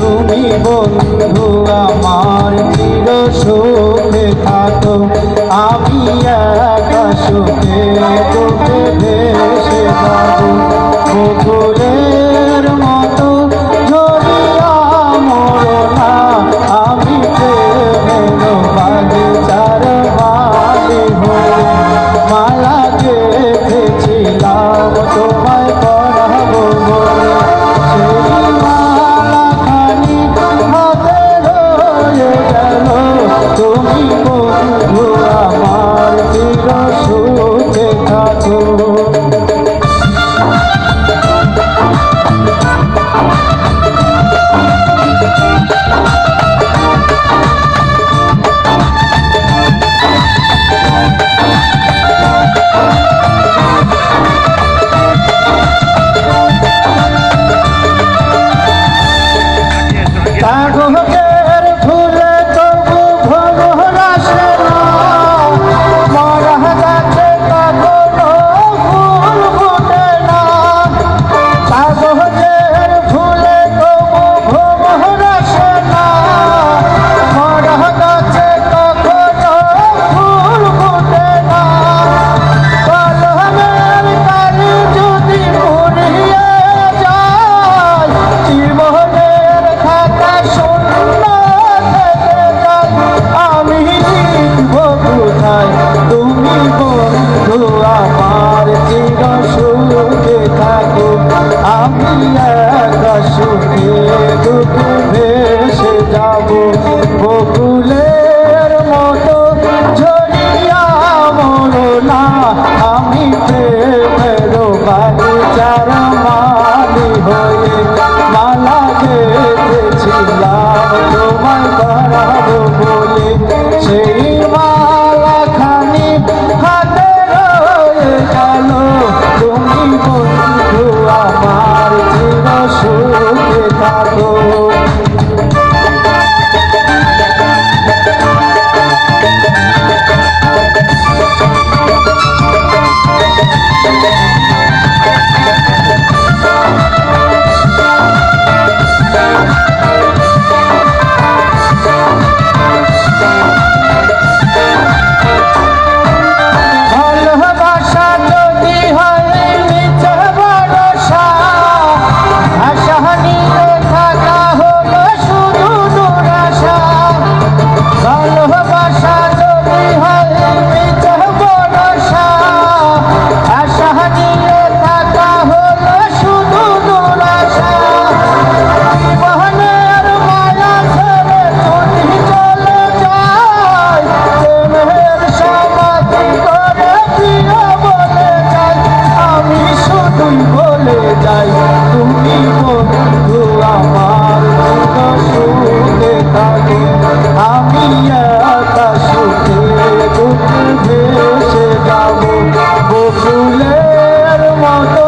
তুমি বন্ধু আমার চির সুখে থাকো। আমি একা সুখে তোকে ভেসে যাব। পুকুরে Yeah. cantador চাই তুমি বন্ধু আমার সুখে থাকি। আমি একা সুখে দুঃখ ভেসে যাব। বকুলের মতো